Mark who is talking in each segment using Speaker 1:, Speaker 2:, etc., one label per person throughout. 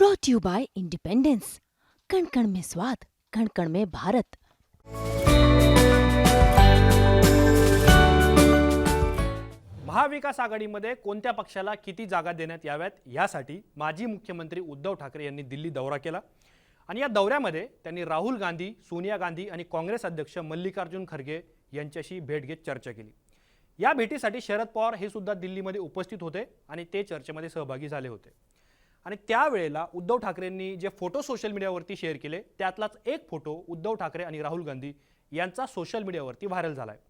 Speaker 1: Brought you by independence कण कण में स्वाद कण कण में भारत
Speaker 2: महाविकास आघाडीमध्ये कोणत्या पक्षाला किती जागा देण्यात याव्यात यासाठी माजी मुख्यमंत्री उद्धव ठाकरे यांनी दिल्ली दौरा केला. आणि या दौऱ्यामध्ये त्यांनी राहुल गांधी सोनिया गांधी आणि काँग्रेस अध्यक्ष मल्लिकार्जुन खरगे यांच्याशी भेट घेत चर्चा केली. या भेटीसाठी शरद पवार हे सुद्धा दिल्लीमध्ये उपस्थित होते आणि ते चर्चेमध्ये सहभागी झाले होते. आणि त्यावेळेला उद्धव ठाकरेंनी जे फोटो सोशल मीडियावरती शेअर केले त्यातलाच एक फोटो उद्धव ठाकरे आणि राहुल गांधी यांचा सोशल मीडियावरती व्हायरल झाला आहे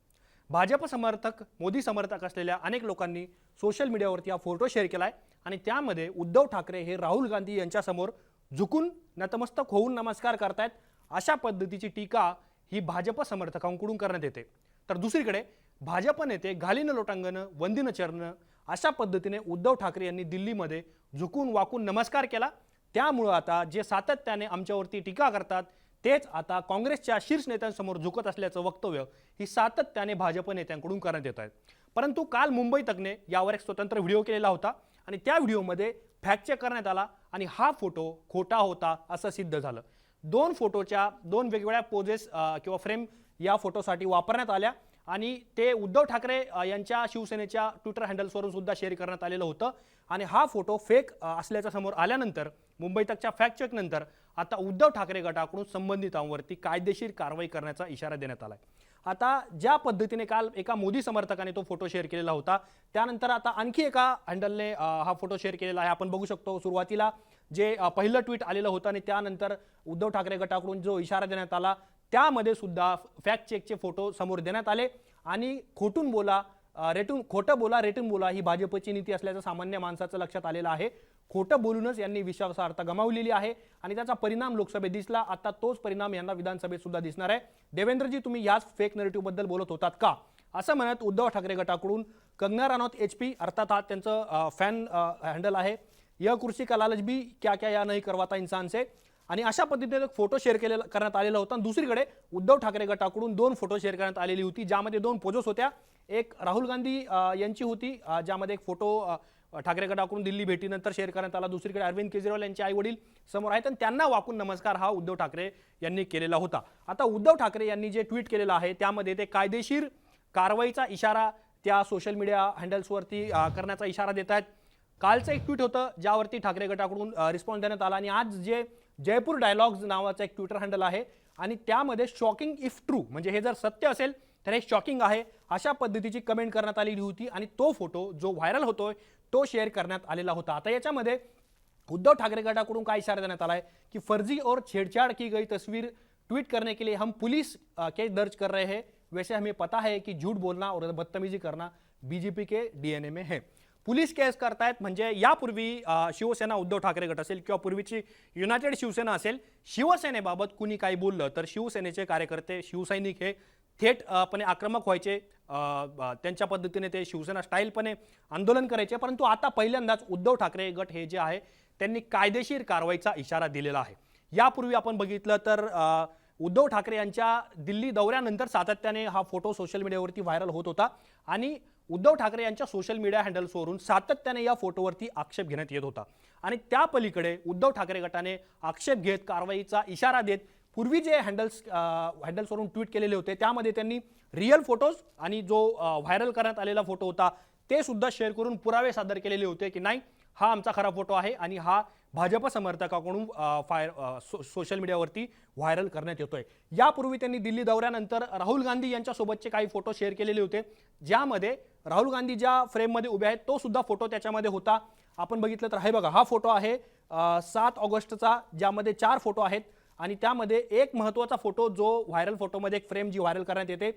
Speaker 2: भाजप समर्थक मोदी समर्थक असलेल्या अनेक लोकांनी सोशल मीडियावरती हा फोटो शेअर केला आहे आणि त्यामध्ये उद्धव ठाकरे हे राहुल गांधी यांच्यासमोर झुकून नतमस्तक होऊन नमस्कार करतायत अशा पद्धतीची टीका ही भाजप समर्थकांकडून करण्यात येते. तर दुसरीकडे भाजप नेते घालीनं लोटांगणं वंदिनं चरणं अशा पद्धतीने उद्धव ठाकरे यांनी दिल्लीमध्ये झुकून वाकून नमस्कार केला. त्यामुळं आता जे सातत्याने आमच्यावरती टीका करतात तेच आता काँग्रेसच्या शीर्ष नेत्यांसमोर झुकत असल्याचं वक्तव्य ही सातत्याने भाजप नेत्यांकडून करण्यात येत आहेत. परंतु काल मुंबई तकने यावर एक स्वतंत्र व्हिडिओ केलेला होता आणि त्या व्हिडिओमध्ये फॅक्ट चेक करण्यात आला आणि हा फोटो खोटा होता असं सिद्ध झालं. दोन फोटोच्या दोन वेगवेगळ्या पोजेस किंवा फ्रेम या फोटोसाठी वापरण्यात आल्या. आणि ते उद्धव ठाकरे यांच्या शिवसेनेच्या ट्विटर हँडल्सवरून सुद्धा शेअर करण्यात आलेलं होतं. आणि हा फोटो फेक असल्याच्या समोर आल्यानंतर मुंबई तकच्या फॅक्ट चेक नंतर आता उद्धव ठाकरे गटाकडून संबंधितांवरती कायदेशीर कारवाई करण्याचा इशारा देण्यात आला आता ज्या पद्धतीने काल एका मोदी समर्थकाने तो फोटो शेअर केलेला होता त्यानंतर आता आणखी एका हँडलने हा फोटो शेअर केलेला आहे. आपण बघू शकतो सुरुवातीला जे पहिलं ट्विट आलेलं होतं आणि त्यानंतर उद्धव ठाकरे गटाकडून जो इशारा देण्यात आला त्यामध्ये सुद्धा फॅक्ट चेकचे फोटो समोर देण्यात आले. आणि खोटून बोला रेटून खोटं बोला रेटून बोला ही भाजपची नीती असल्याचं सामान्य माणसाचं लक्षात आलेलं आहे. खोटं बोलूनच यांनी विश्वासार्हता गमावलेली आहे आणि त्याचा परिणाम लोकसभेत दिसला. आता तोच परिणाम यांना विधानसभेत सुद्धा दिसणार आहे. देवेंद्रजी तुम्ही याच फेक नरेटिव्हबद्दल बोलत होतात का? असं म्हणत उद्धव ठाकरे गटाकडून कंगना राणौत एच पी अर्थात हा त्यांचं फॅन हँडल आहे यह कुर्सी का लालच भी क्या क्या या नाही करवाता इन्सान से आणि अशा पद्धतीने एक फोटो शेअर केलेला करण्यात आलेला होता. आणि दुसरीकडे उद्धव ठाकरे गटाकडून दोन फोटो शेअर करण्यात आलेली होती ज्यामध्ये दोन पोजोस होत्या. एक राहुल गांधी यांची होती ज्यामध्ये एक फोटो ठाकरे गटाकडून दिल्ली भेटीनंतर शेअर करण्यात आला. दुसरीकडे अरविंद केजरीवाल यांचे आई वडील समोर आहेत. आणि त्यांना वाकून नमस्कार हा उद्धव ठाकरे यांनी केलेला होता. आता उद्धव ठाकरे यांनी जे ट्विट केलेलं आहे त्यामध्ये ते कायदेशीर कारवाईचा इशारा त्या सोशल मीडिया हँडल्सवरती करण्याचा इशारा देत आहेत. कालचं एक ट्विट होतं ज्यावरती ठाकरे गटाकडून रिस्पॉन्स देण्यात आला. आणि आज जे जयपूर डायलॉग्स नावाचा एक ट्विटर हँडल आहे. आणि त्यामध्ये शॉकिंग इफ ट्रू म्हणजे हे जर सत्य असेल तर हे शॉकिंग आहे. अशा पद्धतीची कमेंट करण्यात आलेली होती आणि तो फोटो जो व्हायरल होतोय तो शेअर करण्यात आलेला होता. आता याच्यामध्ये उद्धव ठाकरे गटाकडून काय इशारा देण्यात आला आहे की फर्जी और छेड़छाड़ की गई तस्वीर ट्वीट करने के लिए हम पुलिस केस दर्ज कर रहे हैं. वैसे हमें पता है कि झूठ बोलना और बदतमीजी करना बीजेपी के डीएनए में है. पोलीस केस करतायत म्हणजे यापूर्वी शिवसेना उद्धव ठाकरे गट असेल किंवा पूर्वीची युनायटेड शिवसेना असेल शिवसेनेबाबत कुणी काही बोललं तर शिवसेनेचे कार्यकर्ते शिवसैनिक हे थेटपणे आक्रमक व्हायचे. त्यांच्या पद्धतीने ते शिवसेना स्टाईलपणे आंदोलन करायचे. परंतु आता पहिल्यांदाच उद्धव ठाकरे गट हे जे आहे त्यांनी कायदेशीर कारवाईचा इशारा दिलेला आहे. यापूर्वी आपण बघितलं तर उद्धव ठाकरे यांच्या दिल्ली दौऱ्यानंतर सातत्याने हा फोटो सोशल मीडियावरती व्हायरल होत होता. आणि उद्धव ठाकरे यांच्या सोशल मीडिया हँडल्सवरून सातत्याने या फोटोवरती आक्षेप घेण्यात येत होता. आणि त्या पलीकडे उद्धव ठाकरे गटाने आक्षेप घेत कारवाईचा इशारा देत पूर्वी जे हँडल्स हँडल्सवरून ट्विट केलेले होते त्यामध्ये त्यांनी रिअल फोटोज आणि जो व्हायरल करण्यात आलेला फोटो होता ते सुद्धा शेअर करून पुरावे सादर केलेले होते की नाही हा आमचा खरा फोटो आहे आणि हा भाजप समर्थकाकडून फायर सो, सोशल मीडियावरती व्हायरल करण्यात येतोय. यापूर्वी त्यांनी दिल्ली दौऱ्यानंतर राहुल गांधी यांच्यासोबतचे काही फोटो शेअर केलेले होते. ज्यामध्ये राहुल गांधी ज्या फ्रेममध्ये उभे आहेत तो सुद्धा फोटो त्याच्यामध्ये होता. आपण बघितलं तर हे बघा हा फोटो आहे सात ऑगस्टचा ज्यामध्ये चार फोटो आहेत आणि त्यामध्ये एक महत्त्वाचा फोटो जो व्हायरल फोटोमध्ये एक फ्रेम जी व्हायरल करण्यात येते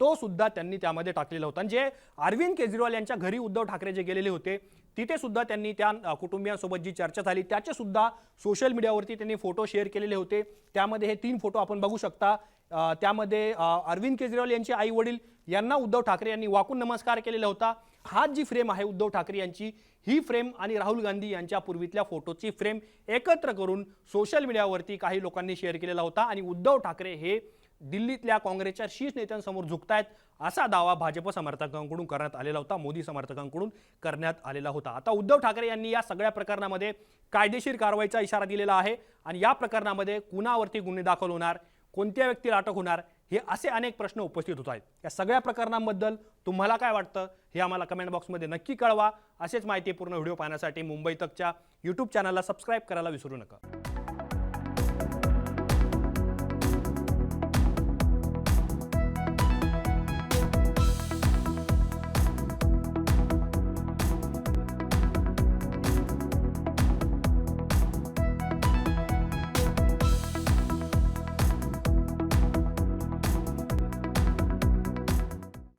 Speaker 2: तो सुद्धा त्यांनी त्यामध्ये टाकलेला होता. आणि जे अरविंद केजरीवाल यांच्या घरी उद्धव ठाकरे जे गेलेले होते तिथे सुद्धा त्यांनी त्या कुटुंबियांसोबत जी चर्चा झाली त्याचे सुद्धा सोशल मीडियावरती त्यांनी फोटो शेअर केलेले होते. त्यामध्ये हे तीन फोटो आपण बघू शकता. त्यामध्ये अरविंद केजरीवाल यांचे आई वडील यांना उद्धव ठाकरे यांनी वाकून नमस्कार केलेला होता. हा जी फ्रेम आहे उद्धव ठाकरे यांची ही फ्रेम आणि राहुल गांधी यांच्या पूर्वीतल्या फोटोची फ्रेम एकत्र करून सोशल मीडियावरती काही लोकांनी शेअर केलेला होता. आणि उद्धव ठाकरे हे दिल्लीतल्या काँग्रेसच्या शीर्ष नेत्यांसमोर झुकतायत असा दावा भाजप समर्थकांकडून करण्यात आलेला होता मोदी समर्थकांकडून करण्यात आलेला होता. आता उद्धव ठाकरे यांनी या सगळ्या प्रकरणामध्ये कायदेशीर कारवाईचा इशारा दिलेला आहे आणि या प्रकरणामध्ये कुणावरती गुन्हे दाखल होणार कोणत्या व्यक्तीला अटक होणार हे असे अनेक प्रश्न उपस्थित होत आहेत. या सगळ्या प्रकरणांबद्दल तुम्हाला काय वाटतं हे आम्हाला कमेंट बॉक्समध्ये नक्की कळवा. असेच माहितीपूर्ण व्हिडिओ पाहण्यासाठी मुंबई तकच्या यूट्यूब चॅनलला सबस्क्राईब करायला विसरू नका.